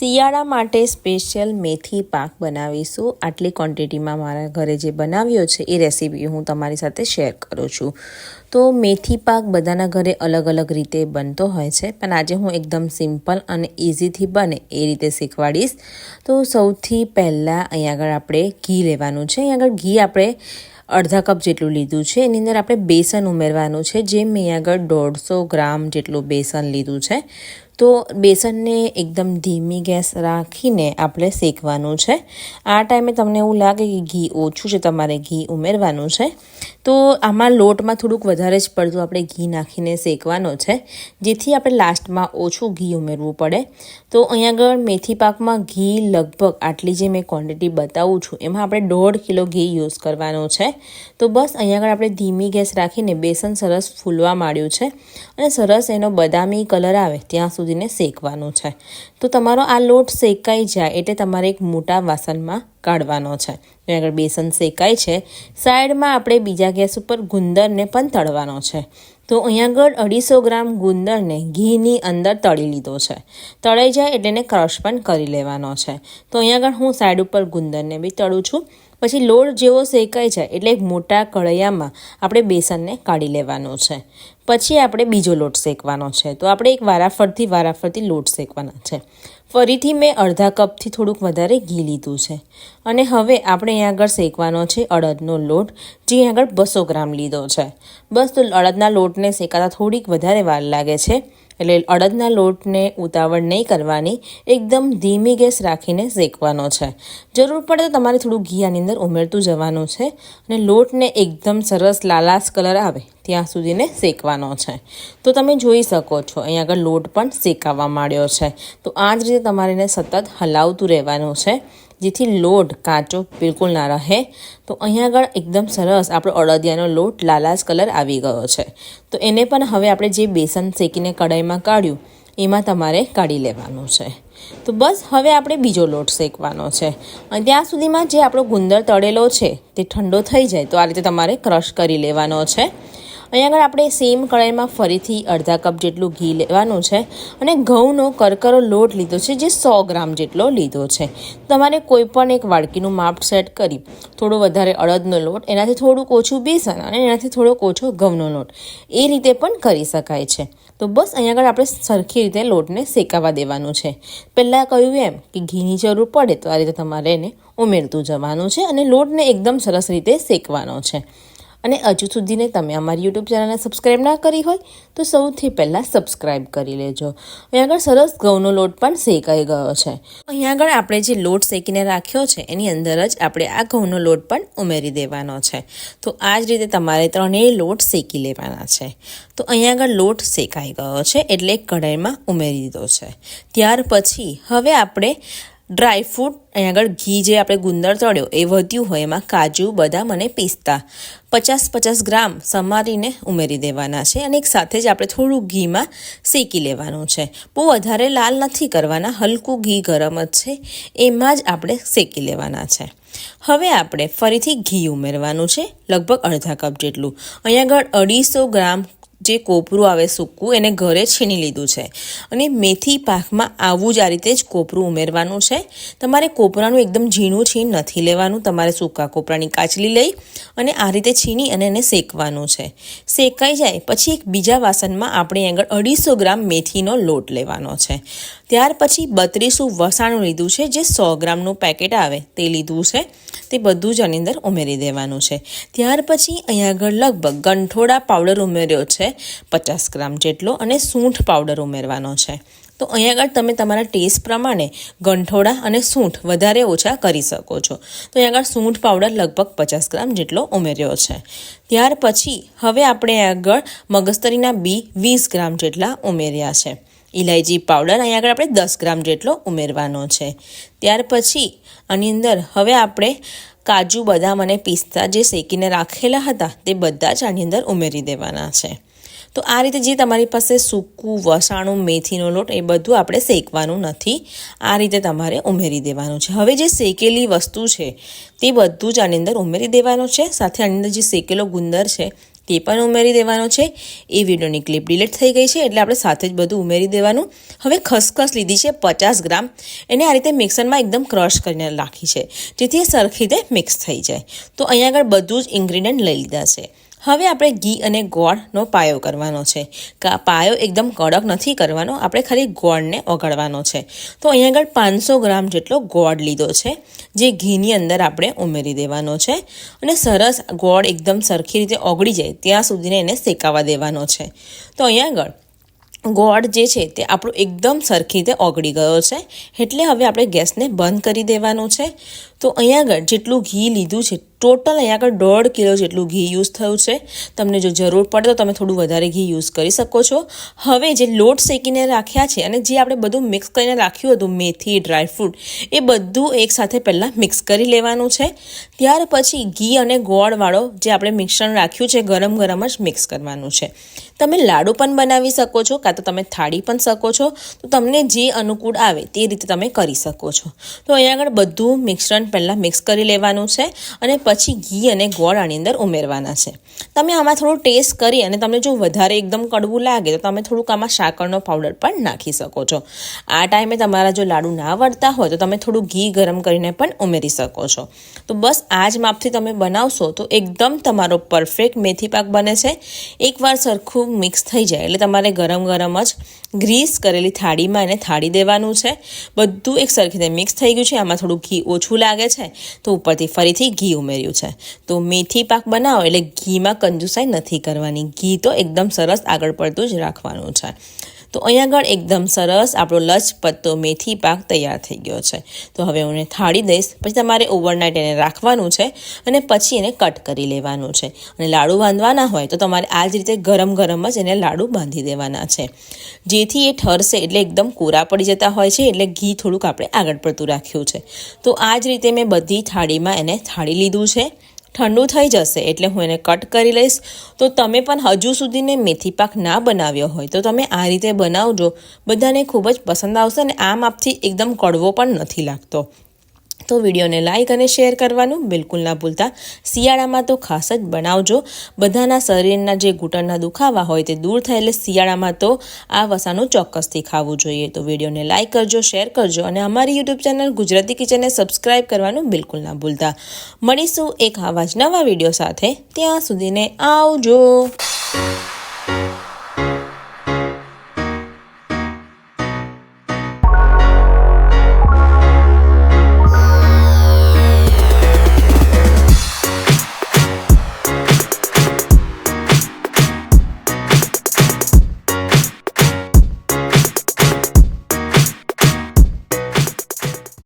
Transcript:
શિયાળા માટે સ્પેશિયલ મેથી પાક બનાવીશું. આટલી ક્વોન્ટિટીમાં મારા ઘરે જે બનાવ્યો છે એ રેસીપી હું તમારી સાથે શેર કરું છું. તો મેથી પાક બધાના ઘરે અલગ અલગ રીતે બનતો હોય છે, પણ આજે હું એકદમ સિમ્પલ અને ઇઝીથી બને એ રીતે શીખવાડીશ. તો સૌથી પહેલાં અહીંયા આગળ આપણે ઘી લેવાનું છે. અહીં આગળ ઘી આપણે અડધા કપ જેટલું લીધું છે. એની અંદર આપણે બેસન ઉમેરવાનું છે, જે મેં આગળ દોઢસો ગ્રામ જેટલું બેસન લીધું છે. તો બેસનને એકદમ ધીમી ગેસ રાખીને આપણે શેકવાનું છે. આ ટાઈમે તમને એવું લાગે કે ઘી ઓછું છે, તમારે ઘી ઉમેરવાનું છે. તો આમાં લોટમાં થોડુંક વધારે જ પડતું આપણે ઘી નાખીને શેકવાનો છે, જેથી આપણે લાસ્ટમાં ઓછું ઘી ઉમેરવું પડે. તો અહીંયા આગળ મેથી પાકમાં ઘી લગભગ આટલી જે મેં ક્વોન્ટિટી બતાવું છું, એમાં આપણે દોઢ કિલો ઘી યુઝ કરવાનો છે. તો બસ અહીંયા આગળ આપણે ધીમી ગેસ રાખીને બેસન સરસ ફૂલવા માંડ્યું છે અને સરસ એનો બદામી કલર આવે ત્યાં સુધીને શેકવાનું છે. તો તમારો આ લોટ શેકાઈ જાય એટલે તમારે એક મોટા વાસણમાં કાઢવાનો છે. ત્યાં આગળ બેસન શેકાય છે, સાઈડમાં આપણે બીજા ગેસ ઉપર ગુંદરને પણ તળવાનો છે. તો અહીંયા આગળ અઢીસો ગ્રામ ગુંદરને ઘીની અંદર તળી લીધો છે. તળાઈ જાય એટલે એને ક્રશ પણ કરી લેવાનો છે. તો અહીંયા આગળ હું સાઈડ ઉપર ગુંદરને બી તળું છું. પછી લોટ જેવો શેકાઈ જાય એટલે એક મોટા કળૈયામાં આપણે બેસનને કાઢી લેવાનું છે. પછી આપણે બીજો લોટ શેકવાનો છે. તો આપણે એક વારાફરતી વારાફરતી લોટ શેકવાના છે. ફરીથી મેં અડધા કપથી થોડુંક વધારે ઘી લીધું છે. અને હવે આપણે અહીં આગળ શેકવાનો છે અડદનો લોટ, જે અહીં આગળ બસો ગ્રામ લીધો છે. બસ તો અડદના લોટને શેકાતા થોડીક વધારે વાર લાગે છે. એટલે અડદના લોટને ઉતાવળ નહીં કરવાની, એકદમ ધીમી ગેસ રાખીને શેકવાનો છે. જરૂર પડે તો તમારે થોડું ઘી આની અંદર ઉમેરતું જવાનું છે અને લોટને એકદમ સરસ લાલાશ કલર આવે. ત્યાં સુધીને શેકવાનો છે. તો તમે જોઈ શકો છો, અહીં આગળ લોટ પણ શેકાવા માંડ્યો છે. તો આ જ રીતે તમારે એને સતત હલાવતું રહેવાનું છે, જેથી લોટ કાચો બિલકુલ ના રહે. તો અહીંયા આગળ એકદમ સરસ આપણો અડદિયાનો લોટ લાલાશ કલર આવી ગયો છે. તો એને પણ હવે આપણે જે બેસન શેકીને કઢાઈમાં કાઢ્યું, એમાં તમારે કાઢી લેવાનું છે. તો બસ હવે આપણે બીજો લોટ શેકવાનો છે. અને ત્યાં સુધીમાં જે આપણો ગુંદર તળેલો છે, તે ઠંડો થઈ જાય તો આ રીતે તમારે ક્રશ કરી લેવાનો છે. અહીંયા આગળ આપણે સેમ કળાઈમાં ફરીથી અડધા કપ જેટલું ઘી લેવાનું છે અને ઘઉંનો કરકરો લોટ લીધો છે જે સો ગ્રામ જેટલો લીધો છે. તમારે કોઈ પણ એક વાડકીનું માપ સેટ કરી થોડો વધારે અડદનો લોટ, એનાથી થોડુંક ઓછું બેસન અને એનાથી થોડોક ઓછો ઘઉંનો લોટ. એ રીતે પણ કરી શકાય છે. તો બસ અહીંયા આગળ આપણે સરખી રીતે લોટને શેકાવા દેવાનું છે. પહેલાં કહ્યું એમ કે ઘીની જરૂર પડે તો આ રીતે તમારે એને ઉમેરતું જવાનું છે અને લોટને એકદમ સરસ રીતે શેકવાનો છે. અને હજુ સુધીને તમે અમારી યુટ્યુબ ચેનલને સબસ્ક્રાઈબ ના કરી હોય તો સૌથી પહેલાં સબસ્ક્રાઈબ કરી લેજો. અહીંયા આગળ સરસ ઘઉંનો લોટ પણ શેકાઈ ગયો છે. અહીંયા આગળ આપણે જે લોટ શેકીને રાખ્યો છે, એની અંદર જ આપણે આ ઘઉંનો લોટ પણ ઉમેરી દેવાનો છે. તો આ જ રીતે તમારે ત્રણેય લોટ શેકી લેવાના છે. તો અહીંયા આગળ લોટ શેકાઈ ગયો છે, એટલે કઢાઈમાં ઉમેરી દીધો છે. ત્યાર પછી હવે આપણે ડ્રાય ફ્રૂટ અહીં આગળ ઘી જે આપણે ગુંદર તળ્યો, એ વધ્યું હોય એમાં કાજુ, બદામ અને પિસ્તા. પચાસ પચાસ ગ્રામ સમારીને ઉમેરી દેવાના છે અને એક સાથે જ આપણે થોડું ઘીમાં શેકી લેવાનું છે. બહુ વધારે લાલ નથી કરવાના, હલકું ઘી ગરમ જ છે, એમાં જ આપણે શેકી લેવાના છે. હવે આપણે ફરીથી ઘી ઉમેરવાનું છે, લગભગ અડધા કપ જેટલું. અહીંયા આગળ અઢીસો ગ્રામ જે કોપરું આવે સૂકું, એને ઘરે છીણી લીધું છે. અને મેથી પાકમાં આવું જ આ રીતે જ કોપરું ઉમેરવાનું છે. તમારે કોપરાનું એકદમ ઝીણું છીણ નથી લેવાનું. તમારે સૂકા કોપરાની કાચલી લઈ અને આ રીતે છીણી અને એને શેકવાનું છે. શેકાઈ જાય, પછી એક બીજા વાસણમાં આપણે આગળ અઢીસો ગ્રામ મેથીનો લોટ લેવાનો છે. ત્યાર પછી બત્રીસું વસાણું લીધું છે, જે સો ગ્રામનું પેકેટ આવે તે લીધું છે. તે બધું જ આની અંદર ઉમેરી દેવાનું છે. ત્યાર પછી અહીંયા આગળ લગભગ ગંઠોડા પાવડર ઉમેર્યો છે, પચાસ ગ્રામ જેટલો અને સૂંઠ પાવડર ઉમેરવાનો છે. તો અહીંયા આગળ તમે તમારા ટેસ્ટ પ્રમાણે ગંઠોડા અને સૂંઠ વધારે ઓછા કરી શકો છો. તો અહીંયા આગળ સૂંઠ પાવડર લગભગ પચાસ ગ્રામ જેટલો ઉમેર્યો છે. ત્યાર પછી હવે આપણે આગળ મગજતરીના બી વીસ ગ્રામ જેટલા ઉમેર્યા છે. ઇલાયચી પાવડર અહીંયા આગળ આપણે દસ ગ્રામ જેટલો ઉમેરવાનો છે. ત્યાર પછી આની અંદર હવે આપણે કાજુ, બદામ અને પિસ્તા જે શેકીને રાખેલા હતા તે બધા જ આની અંદર ઉમેરી દેવાના છે. તો આ રીતે જે તમારી પાસે સૂકું, વસાણું, મેથીનો લોટ એ બધું આપણે શેકવાનું નથી, આ રીતે તમારે ઉમેરી દેવાનું છે. હવે જે શેકેલી વસ્તુ છે તે બધું જ આની અંદર ઉમેરી દેવાનું છે. સાથે આની અંદર જે શેકેલો ગુંદર છે તે પણ ઉમેરી દેવાનો છે. એ વિડીયોની ક્લિપ ડિલીટ થઈ ગઈ છે, એટલે આપણે સાથે જ બધું ઉમેરી દેવાનું. હવે ખસખસ લીધી છે પચાસ ગ્રામ. એને આ રીતે મિક્સરમાં એકદમ ક્રશ કરીને રાખી છે, જેથી એ સરખી રીતે મિક્સ થઈ જાય. તો અહીંયા આગળ બધું જ ઇન્ગ્રીડિયન્ટ લઈ લીધા છે. હવે આપણે ઘી અને ગોળનો પાયો કરવાનો છે. પાયો એકદમ કડક નથી કરવાનો, આપણે ખાલી ગોળને ઓગળવાનો છે. તો અહીંયા આગળ પાંચસો ગ્રામ જેટલો ગોળ લીધો છે, જે ઘીની અંદર આપણે ઉમેરી દેવાનો છે. અને સરસ ગોળ એકદમ સરખી રીતે ઓગળી જાય ત્યાં સુધીને એને શેકાવા દેવાનો છે. તો અહીંયા આગળ ગોળ જે છે તે આપણું એકદમ સરખી રીતે ઓગળી ગયો છે, એટલે હવે આપણે ગેસને બંધ કરી દેવાનું છે. તો અહીંયા આગળ જેટલું ઘી લીધું છે ટોટલ અહીંયા આગળ દોઢ કિલો જેટલું ઘી યુઝ થયું છે. તમને જો જરૂર પડે તો તમે થોડું વધારે ઘી યુઝ કરી શકો છો. હવે જે લોટ શેકીને રાખ્યા છે અને જે આપણે બધું મિક્સ કરીને રાખ્યું હતું, મેથી ડ્રાયફ્રૂટ એ બધું એકસાથે પહેલાં મિક્સ કરી લેવાનું છે. ત્યાર પછી ઘી અને ગોળવાળો જે આપણે મિશ્રણ રાખ્યું છે, ગરમ ગરમ જ મિક્સ કરવાનું છે. તમે લાડુ પણ બનાવી શકો છો, કાં તો તમે થાળી પણ શકો છો. તો તમને જે અનુકૂળ આવે તે રીતે તમે કરી શકો છો. તો અહીંયા આગળ બધું મિશ્રણ પહેલાં મિક્સ કરી લેવાનું છે અને પછી ઘી અને ગોળ આની અંદર ઉમેરવાના છે. તમે આમાં થોડું ટેસ્ટ કરી અને તમને જો વધારે એકદમ કડવું લાગે તો તમે થોડુંક આમાં સાકરનો પાવડર પણ નાખી શકો છો. આ ટાઈમે તમારા જો લાડુ ના વળતા હોય તો તમે થોડું ઘી ગરમ કરીને પણ ઉમેરી શકો છો. તો બસ આ જ માપથી તમે બનાવશો તો એકદમ તમારો પરફેક્ટ મેથી પાક બને છે. એકવાર સરખું મિક્સ થઈ જાય એટલે તમારે ગરમ ગરમ જ ગ્રીસ કરેલી થાળીમાં એને થાળી દેવાનું છે. બધું એક સરખી રીતે મિક્સ થઈ ગયું છે. આમાં થોડું ઘી ઓછું લાગે છે. તો ઉપરથી ફરીથી ઘી ઉમેર્યું છે. તો મેથી પાક બનાવો એટલે ઘીમાં કંજુસાઈ નથી કરવાની. ઘી તો એકદમ સરસ આગળ પડતું જ રાખવાનું છે. તો અહીંયા આગળ એકદમ સરસ આપણો લચપત્તો મેથી પાક તૈયાર થઈ ગયો છે. તો હવે હું એને થાળી દઈશ, પછી તમારે ઓવરનાઇટ એને રાખવાનું છે અને પછી એને કટ કરી લેવાનું છે. અને લાડુ બાંધવાના હોય તો તમારે આ જ રીતે ગરમ ગરમ જ એને લાડુ બાંધી દેવાના છે. જેથી એ ઠરશે એટલે એકદમ કોરા પડી જતા હોય છે, એટલે ઘી થોડુંક આપણે આગળ પડતું રાખ્યું છે. તો આ જ રીતે મેં બધી થાળીમાં એને થાળી લીધું છે. ઠંડુ થઈ જશે એટલે હું એને કટ કરી લઈશ. તો તમે પણ હજુ સુધીને મેથી પાક ના બનાવ્યો હોય તો તમે આ રીતે બનાવજો. બધાને ખૂબ જ પસંદ આવશે અને આ માપથી એકદમ કડવો પણ નથી લાગતો. તો વિડીયોને લાઇક અને શેર કરવાનું બિલકુલ ના ભૂલતા. શિયાળામાં તો ખાસ જ બનાવજો. બધાના શરીરના જે ઘૂંટણના દુખાવા હોય તે દૂર થાય એટલે શિયાળામાં તો આ વસાનું ચોક્કસથી ખાવું જોઈએ. તો વિડીયોને લાઇક કરજો, શેર કરજો અને અમારી યુટ્યુબ ચેનલ ગુજરાતી કિચનને સબસ્ક્રાઇબ કરવાનું બિલકુલ ના ભૂલતા. મળીશું એક આવા જ નવા વીડિયો સાથે. ત્યાં સુધીને આવજો.